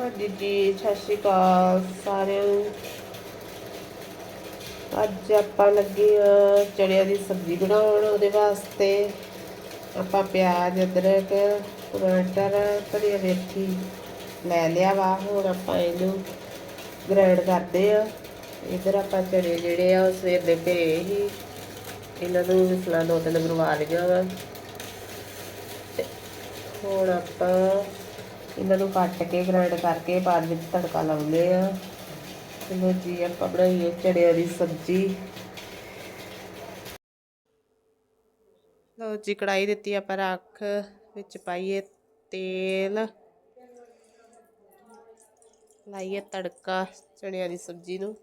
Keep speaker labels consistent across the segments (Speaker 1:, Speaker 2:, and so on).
Speaker 1: ਹਾਂਜੀ ਜੀ, ਸਤਿ ਸ਼੍ਰੀ ਅਕਾਲ ਸਾਰਿਆਂ ਨੂੰ। ਅੱਜ ਆਪਾਂ ਲੱਗੇ ਹਾਂ ਚੜਿਆਂ ਦੀ ਸਬਜ਼ੀ ਬਣਾਉਣ ਉਹਦੇ ਵਾਸਤੇ। ਆਪਾਂ ਪਿਆਜ਼, ਅਦਰਕ ਟਮਾਟਰ ਧਨੀਆ ਮੇਥੀ ਲੈ ਲਿਆ ਵਾ, ਹੁਣ ਆਪਾਂ ਇਹਨੂੰ ਗ੍ਰਾਈਂਡ ਕਰਦੇ ਆ ਇਧਰ ਆਪਾਂ ਚੜੇ ਜਿਹੜੇ ਆ, ਉਹ ਸਵੇਰ ਦੇ ਭੇ ਹੀ ਇਹਨਾਂ ਨੂੰ ਵਿਸਲਾਂ ਦੋ ਤਿੰਨ ਮਰਵਾ ਲਿਆ ਵਾ। ਹੁਣ ਆਪਾਂ ਇਹਨਾਂ ਨੂੰ ਕੱਟ ਕੇ ਗ੍ਰਾਈਂਡ ਕਰਕੇ ਬਾਅਦ ਵਿੱਚ ਤੜਕਾ ਲਾਉਂਦੇ ਆ। ਚਲੋ ਜੀ, ਆਪਾਂ ਬਣਾਈਏ ਚੜਿਆਂ ਦੀ ਸਬਜ਼ੀ। ਲਓ ਜੀ ਕੜਾਈ ਦਿੱਤੀ ਆਪਾਂ ਰੱਖ, ਵਿੱਚ ਪਾਈਏ ਤੇਲ। ਲਾਈਏ ਤੜਕਾ ਚਣਿਆਂ ਦੀ ਸਬਜ਼ੀ ਨੂੰ।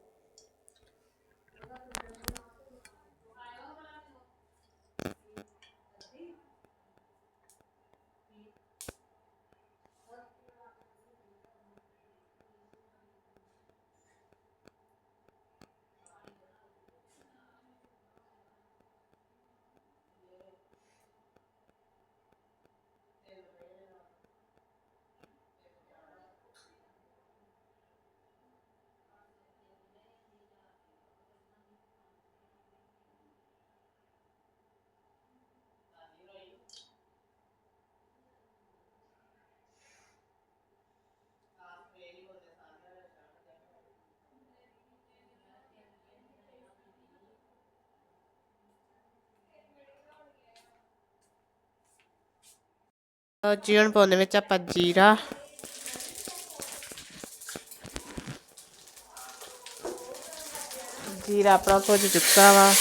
Speaker 1: ਲਓ ਹੁਣ ਪਾਉਂਦੇ ਵਿੱਚ ਆਪਾਂ ਜੀਰਾ। ਜੀਰਾ ਆਪਣਾ ਭੁੱਜ ਚੁੱਕਾ ਵਾ।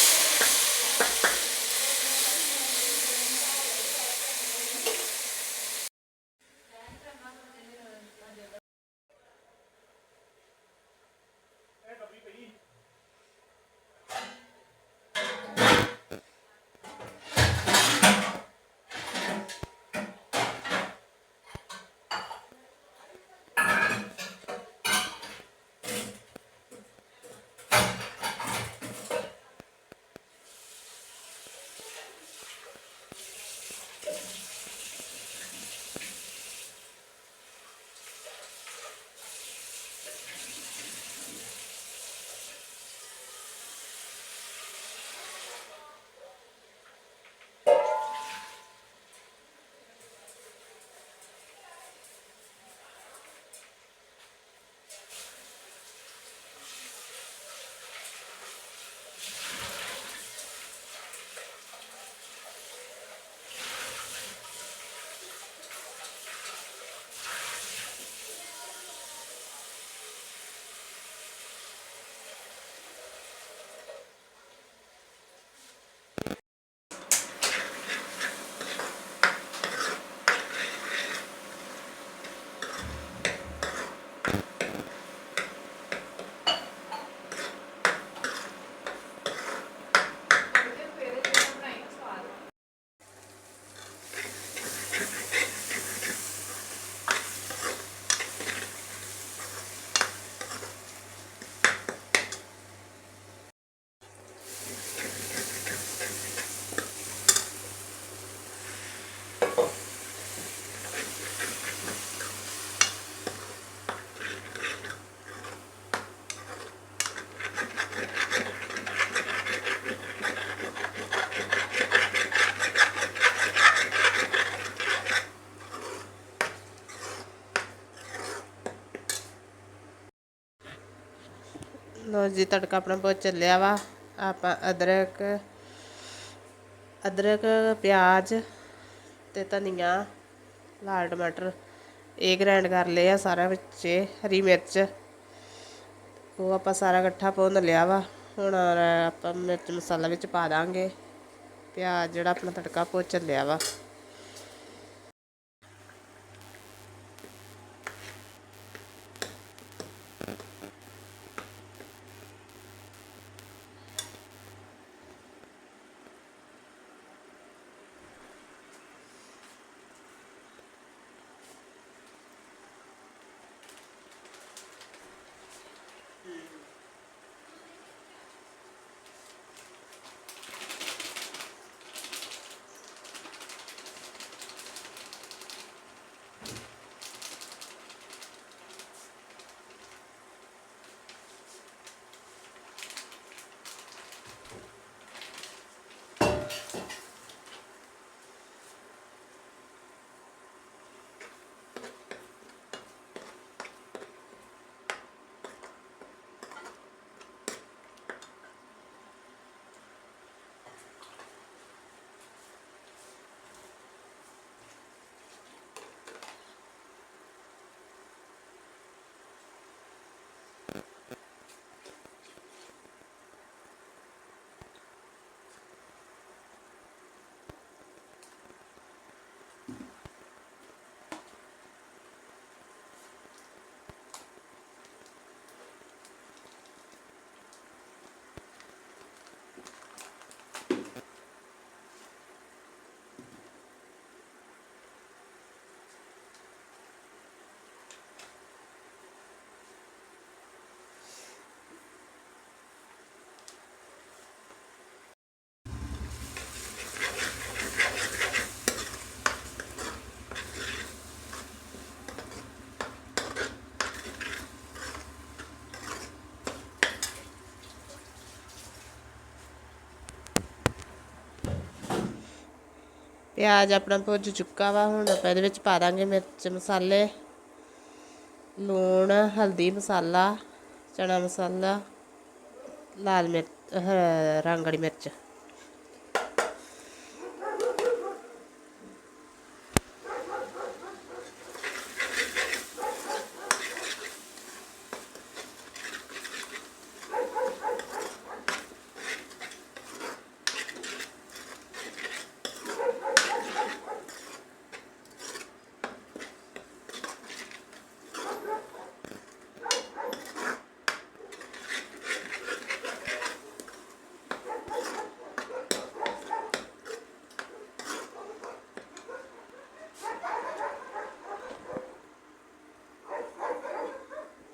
Speaker 1: ਲੋ ਜੀ, ਤੜਕਾ ਆਪਣਾ ਬਹੁਤ ਚੱਲਿਆ ਵਾ। ਆਪਾਂ ਅਦਰਕ ਅਦਰਕ, ਪਿਆਜ਼ ਤੇ ਧਨੀਆ, ਲਾਲ ਟਮਾਟਰ, ਇਹ ਗ੍ਰਾਈਂਡ ਕਰ ਲਿਆ ਸਾਰਾ ਵਿੱਚ, ਹਰੀ ਮਿਰਚ। ਉਹ ਆਪਾਂ ਸਾਰਾ ਇਕੱਠਾ ਭੁੰਨ ਲਿਆ ਵਾ। ਹੁਣ ਆਪਾਂ ਮਿਰਚ ਮਸਾਲਾ ਵਿੱਚ ਪਾ ਦਾਂਗੇ। ਪਿਆਜ਼ ਜਿਹੜਾ ਆਪਣਾ ਤੜਕਾ ਬਹੁਤ ਲਿਆ ਵਾ। ਪਿਆਜ਼ ਆਪਣਾ ਭੁੱਜ ਚੁੱਕਾ ਵਾ ਹੁਣ ਆਪਾਂ ਇਹਦੇ ਵਿੱਚ ਪਾ ਦਾਂਗੇ ਮਿਰਚ ਮਸਾਲੇ ਲੂਣ ਹਲਦੀ ਮਸਾਲਾ ਚਣਾ ਮਸਾਲਾ ਲਾਲ ਮਿਰਚ ਅਹ, ਮਿਰਚ।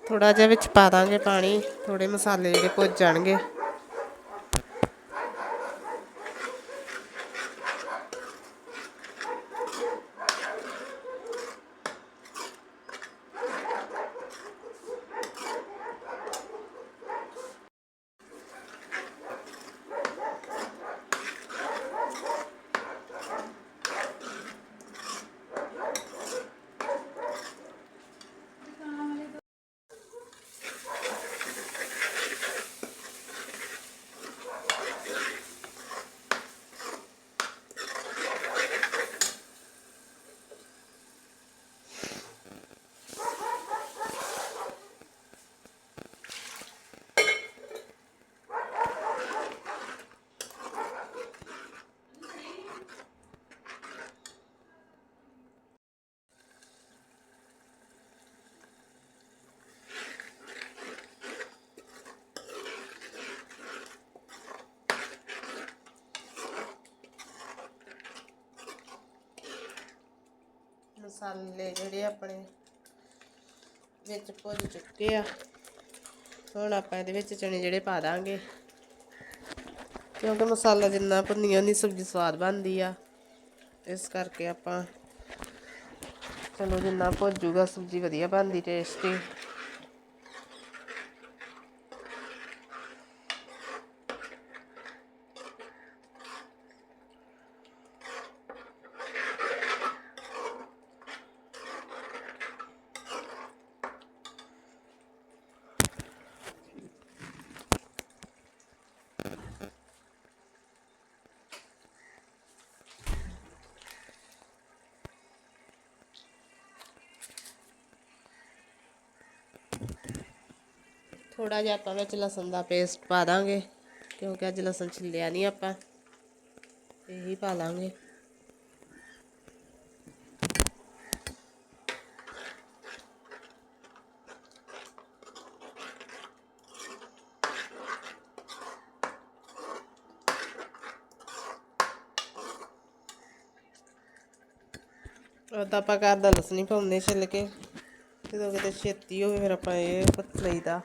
Speaker 1: ਥੋੜਾ ਜਿਹਾ ਵਿੱਚ ਪਾ ਦਾਂਗੇ ਪਾਣੀ ਥੋੜੇ ਮਸਾਲੇ ਜਿਹੜੇ ਭੁੱਜ ਜਾਣਗੇ। ਮਸਾਲੇ ਜਿਹੜੇ ਆਪਣੇ ਵਿੱਚ ਭੁੱਜ ਚੁੱਕੇ ਆ। ਹੁਣ ਆਪਾਂ ਇਹਦੇ ਵਿੱਚ ਚਣੇ ਜਿਹੜੇ ਪਾ ਦਾਂਗੇ। ਕਿਉਂਕਿ ਮਸਾਲਾ ਜਿੰਨਾ ਭੁੰਨੀਆਂ ਉਨੀ ਸਬਜ਼ੀ ਸਵਾਦ ਬਣਦੀ ਆ। ਇਸ ਕਰਕੇ ਆਪਾਂ ਚਲੋ ਜਿੰਨਾ ਭੁੱਜੂਗਾ ਸਬਜ਼ੀ ਵਧੀਆ ਬਣਦੀ ਟੇਸਟੀ ਥੋੜਾ ਜਿਹਾ ਆਪਾਂ ਵਿੱਚ ਲਸਣ ਦਾ ਪੇਸਟ ਪਾ ਦਾਂਗੇ, ਕਿਉਂਕਿ ਅੱਜ ਲਸਣ ਛਿੱਲਿਆ ਨਹੀਂ ਆਪਾਂ। ਇਹੀ ਪਾ ਲਾਂਗੇ। ਉਹ ਤਾਂ ਆਪਾਂ ਘਰ ਦਾ ਲਸਣ ਹੀ ਪਾਉਂਦੇ ਛਿੱਲ ਕੇ। ਜਦੋਂ ਕਿਤੇ ਛੇਤੀ ਹੋਵੇ ਫਿਰ ਆਪਾਂ ਇਹ ਪਤ ਦਾ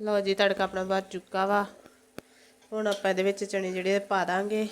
Speaker 1: ਲਓ ਜੀ, ਤੜਕਾ ਆਪਣਾ ਬਣ ਚੁੱਕਾ ਵਾ। ਹੁਣ ਆਪਾਂ ਇਹਦੇ ਵਿੱਚ ਚਣੇ ਜਿਹੜੇ ਪਾ ਦਾਂਗੇ।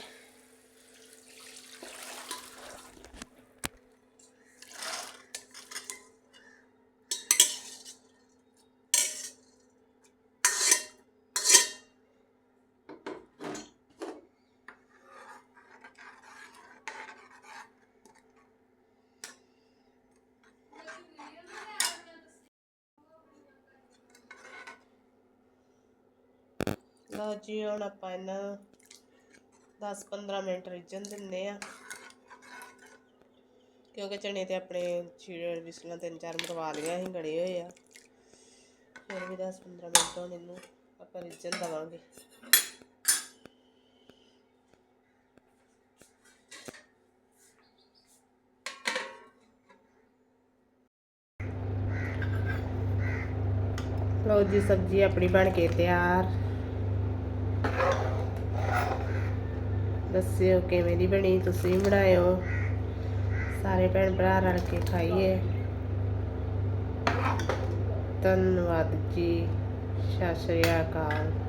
Speaker 1: ਲਓ ਜੀ, ਹੁਣ ਆਪਾਂ ਇਹਨਾਂ 10-15 ਮਿੰਟ ਰਿੱਝਣ ਦਿੰਦੇ ਆ। ਕਿਉਂਕਿ ਚਣੇ ਤੇ ਆਪਣੇ ਛੀੜ ਵਿਸਲਾਂ ਤਿੰਨ ਚਾਰ ਮਰਵਾ ਲਈਆਂ ਅਸੀਂ ਗੜੇ ਹੋਏ ਆ। ਫਿਰ ਵੀ 10-15 ਮਿੰਟ ਹੁਣ ਇਹਨੂੰ ਆਪਾਂ ਰਿੱਝਣ ਦਵਾਂਗੇ। ਲਓ ਜੀ, ਸਬਜ਼ੀ ਆਪਣੀ ਬਣ ਕੇ ਤਿਆਰ। ਦੱਸਿਓ ਕਿਵੇਂ ਦੀ ਬਣੀ, ਤੁਸੀਂ ਬਣਾਇਓ। ਸਾਰੇ ਭੈਣ ਭਰਾ ਰਲ ਕੇ ਖਾਈਏ। ਧੰਨਵਾਦ ਜੀ। ਸਤਿ ਸ਼੍ਰੀ ਅਕਾਲ।